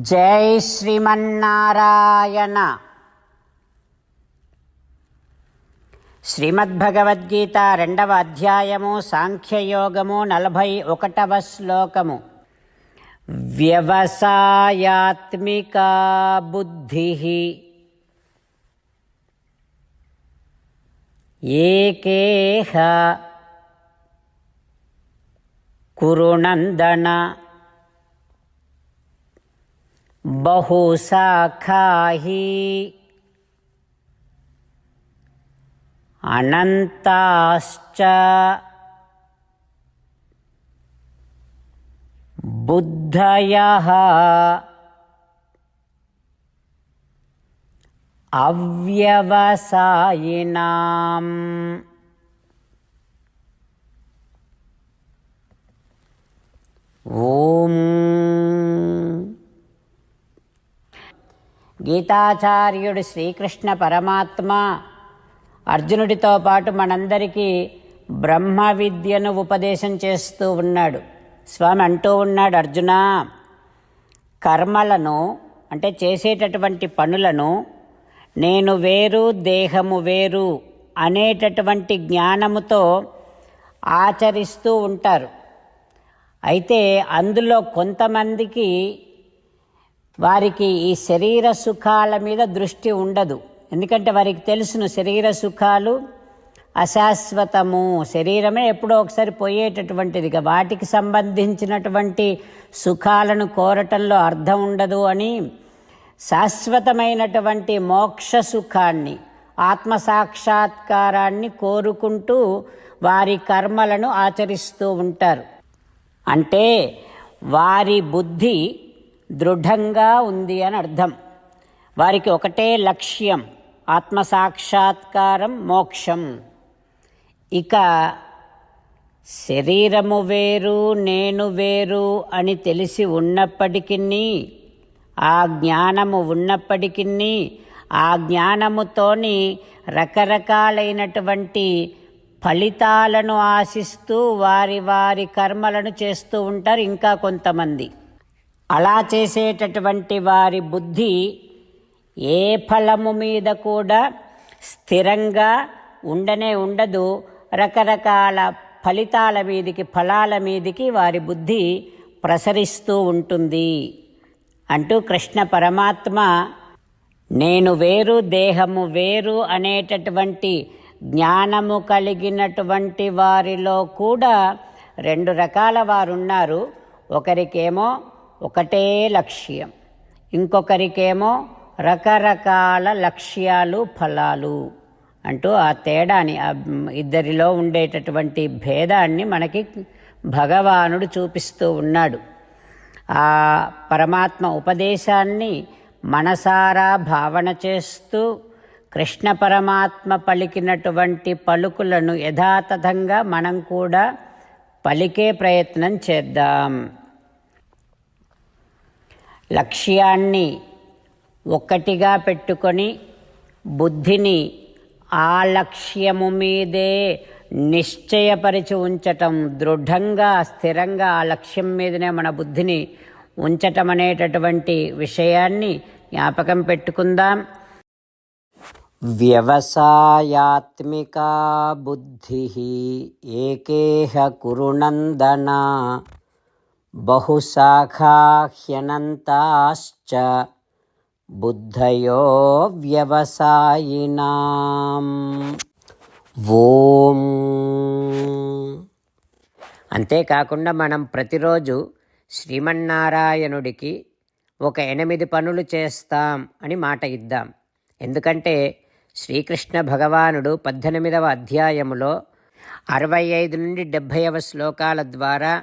జై శ్రీమన్నారాయణ. శ్రీమద్భగవద్గీత రెండవ అధ్యాయము సాంఖ్యయోగము నలభై ఒకటవ శ్లోకము. వ్యవసాయాత్మిక బుద్ధి. ఏకేహ కురునందన बहुशाखाहि अनन्ताश्च। बुद्धयः। अव्यवसायिनाम् గీతాచార్యుడు శ్రీకృష్ణ పరమాత్మ. అర్జునుడితో పాటు మనందరికీ బ్రహ్మ విద్యను ఉపదేశం చేస్తూ ఉన్నాడు. స్వామి అంటూ ఉన్నాడు అర్జున కర్మలను అంటే చేసేటటువంటి పనులను నేను వేరు దేహము వేరు అనేటటువంటి జ్ఞానముతో ఆచరిస్తూ ఉంటారు. అయితే అందులో కొంతమందికి వారికి ఈ శరీర సుఖాల మీద దృష్టి ఉండదు. ఎందుకంటే వారికి తెలుసును శరీర సుఖాలు అశాశ్వతము. శరీరమే ఎప్పుడో ఒకసారి పోయేటటువంటిది ఇక వాటికి సంబంధించినటువంటి సుఖాలను కోరటంలో అర్థం ఉండదు అని శాశ్వతమైనటువంటి మోక్ష సుఖాన్ని ఆత్మ సాక్షాత్కారాన్ని కోరుకుంటూ వారి కర్మలను ఆచరిస్తూ ఉంటారు. అంటే వారి బుద్ధి దృఢంగా ఉంది అని అర్థం. వారికి ఒకటే లక్ష్యం ఆత్మసాక్షాత్కారం మోక్షం. ఇక శరీరము వేరు నేను వేరు అని తెలిసి ఉన్నప్పటికీ ఆ జ్ఞానము ఉన్నప్పటికీ ఆ జ్ఞానముతోని రకరకాలైనటువంటి ఫలితాలను ఆశిస్తూ వారి వారి కర్మలను చేస్తూ ఉంటారు ఇంకా కొంతమంది. అలా చేసేటటువంటి వారి బుద్ధి ఏ ఫలము మీద కూడా స్థిరంగా ఉండనే ఉండదు. రకరకాల ఫలితాల మీదికి ఫలాల మీదికి వారి బుద్ధి ప్రసరిస్తూ ఉంటుంది. అంటూ కృష్ణ పరమాత్మ నేను వేరు దేహము వేరు అనేటటువంటి జ్ఞానము కలిగినటువంటి వారిలో కూడా రెండు రకాల వారున్నారు. ఒకరికేమో ఒకటే లక్ష్యం. ఇంకొకరికేమో రకరకాల లక్ష్యాలు ఫలాలు అంటూ ఆ తేడాని ఇద్దరిలో ఉండేటటువంటి భేదాన్ని మనకి భగవానుడు చూపిస్తూ ఉన్నాడు. ఆ పరమాత్మ ఉపదేశాన్ని మనసారా భావన చేస్తూ కృష్ణ పరమాత్మ పలికినటువంటి పలుకులను యథాతథంగా మనం కూడా పలికే ప్రయత్నం చేద్దాం. లక్ష్యాన్ని ఒక్కటిగా పెట్టుకొని బుద్ధిని ఆ లక్ష్యము మీదే నిశ్చయపరిచి ఉంచటం దృఢంగా స్థిరంగా ఆ లక్ష్యం మీదనే మన బుద్ధిని ఉంచటం అనేటటువంటి విషయాన్ని జ్ఞాపకం పెట్టుకుందాం. వ్యవసాయాత్మికా బుద్ధి ఏకేహ కురునందనా బహుశాఖాహ్యనంతాశ్చ బుద్ధయో వ్యవసాయినాం ఓం। అంతేకాకుండా మనం ప్రతిరోజు శ్రీమన్నారాయణుడికి ఒక ఎనిమిది పనులు చేస్తాం అని మాట ఇద్దాం. ఎందుకంటే శ్రీకృష్ణ భగవానుడు పద్దెనిమిదవ అధ్యాయములో అరవై ఐదు నుండి డెబ్భైవ శ్లోకాల ద్వారా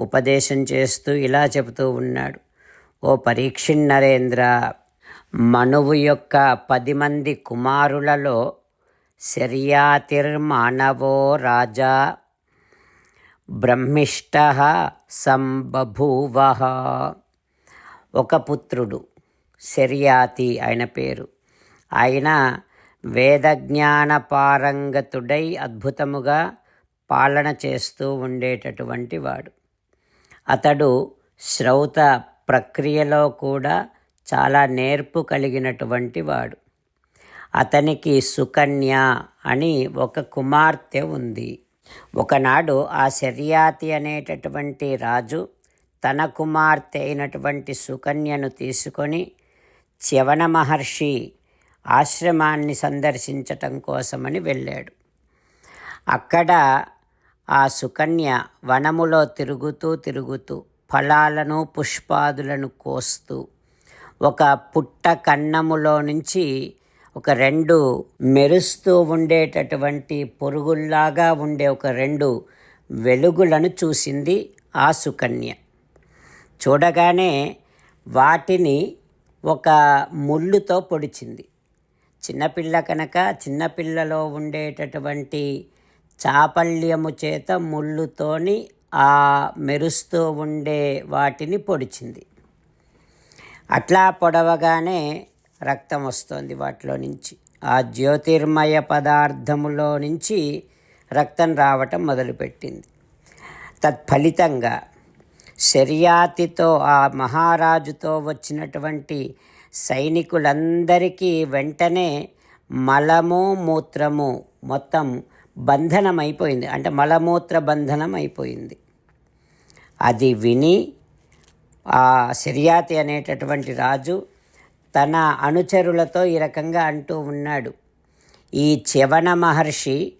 ఉపదేశం చేస్తూ ఇలా చెబుతూ ఉన్నాడు. ఓ పరీక్షిన్నరేంద్ర మనువు యొక్క పది మంది కుమారులలో శర్యాతిర్మానవో రాజా బ్రహ్మిష్ట సంబభూవ ఒక పుత్రుడు శర్యాతి ఆయన పేరు. ఆయన వేదజ్ఞాన పారంగతుడై అద్భుతముగా పాలన చేస్తూ ఉండేటటువంటి వాడు. అతడు శ్రౌత ప్రక్రియలో కూడా చాలా నేర్పు కలిగినటువంటి వాడు. అతనికి సుకన్య అని ఒక కుమార్తె ఉంది. ఒకనాడు ఆ శర్యాతి అనేటటువంటి రాజు తన కుమార్తె అయినటువంటి సుకన్యను తీసుకొని చ్యవన మహర్షి ఆశ్రమాన్ని సందర్శించటం కోసమని వెళ్ళాడు. అక్కడ ఆ సుకన్య వనములో తిరుగుతూ తిరుగుతూ ఫలాలను పుష్పాదులను కోస్తూ ఒక పుట్ట కన్నములో నుంచి ఒక రెండు మెరుస్తూ ఉండేటటువంటి పొరుగుల్లాగా ఉండే ఒక రెండు వెలుగులను చూసింది ఆ సుకన్య. చూడగానే వాటిని ఒక ముళ్ళుతో పొడిచింది. చిన్నపిల్ల కనుక చిన్నపిల్లలో ఉండేటటువంటి చాపల్యము చేత ముళ్ళుతోని ఆ మెరుస్తూ ఉండే వాటిని పొడిచింది. అట్లా పొడవగానే రక్తం వస్తోంది వాటిలో నుంచి. ఆ జ్యోతిర్మయ పదార్థములో నుంచి రక్తం రావటం మొదలుపెట్టింది. తత్ఫలితంగా శర్యాతితో ఆ మహారాజుతో వచ్చినటువంటి సైనికులందరికీ వెంటనే మలము మూత్రము మొత్తం బంధనం అయిపోయింది అంటే మలమూత్ర బంధనం అయిపోయింది అది విని ఆ శర్యాతి అనేటటువంటి రాజు తన అనుచరులతో ఈ రకంగా అంటూ ఉన్నాడు. ఈ చవన మహర్షి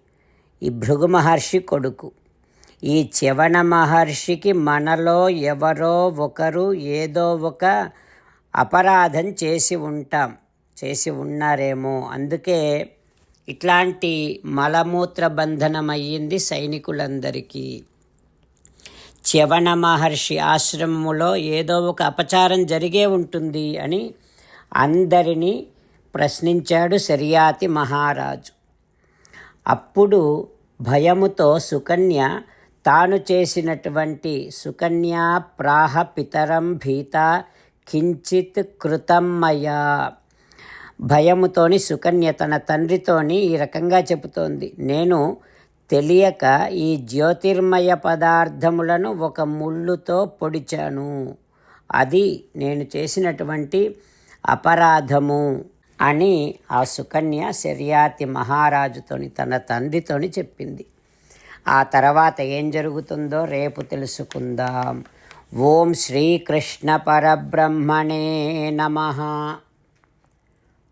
ఈ భృగు మహర్షి కొడుకు. ఈ చవన మహర్షికి మనలో ఎవరో ఒకరు ఏదో ఒక అపరాధం చేసి ఉంటాం. చేసి ఉన్నారేమో. అందుకే ఇట్లాంటి మలమూత్ర బంధనమయ్యింది సైనికులందరికీ. చ్యవన మహర్షి ఆశ్రమములో ఏదో ఒక అపచారం జరిగే ఉంటుంది అని అందరినీ ప్రశ్నించాడు శర్యాతి మహారాజు. అప్పుడు భయముతో సుకన్య తాను చేసినటువంటి సుకన్యా ప్రాహ పితరం భీత కించిత్ కృతమ్మయా భయముతోని సుకన్య తన తండ్రితోని ఈ రకంగా చెబుతోంది. నేను తెలియక ఈ జ్యోతిర్మయ పదార్థములను ఒక ముళ్ళుతో పొడిచాను. అది నేను చేసినటువంటి అపరాధము అని ఆ సుకన్య శర్యాతి మహారాజుతోని తన తండ్రితోని చెప్పింది. ఆ తర్వాత ఏం జరుగుతుందో రేపు తెలుసుకుందాం. ఓం శ్రీకృష్ణ పరబ్రహ్మణే నమ.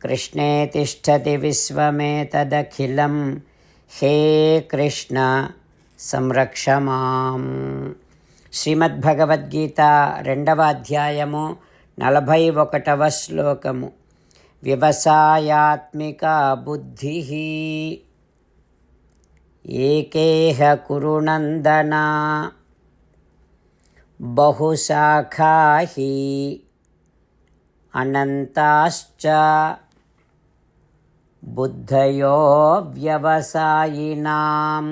कृष्णे तिष्ठति विश्वमेतदखिलं हे कृष्ण సంరక్ష మాం శ్రీమద్భగవద్గీత రెండవ అధ్యాయము నలభై ఒకటవ శ్లోకము వ్యవసాయాత్మిక బుద్ధి ఏకేహ కురునందన బహుశాఖా అనంతాశ్చ బుద్ధయో వ్యవసాయినాం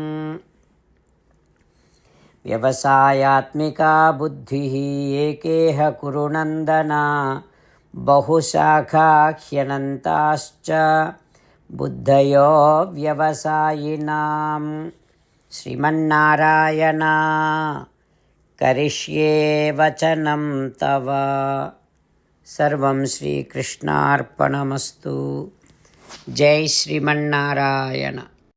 వ్యవసాయాత్మికా బుద్ధి ఏకేహ కురునందన బహుశాఖాహ్యనంతాశ్చ బుద్ధయో వ్యవసాయినాం శ్రీమన్నారాయణ కరిష్యే వచనం తవ సర్వం శ్రీకృష్ణార్పణమస్తు జై శ్రీమన్నారాయణ.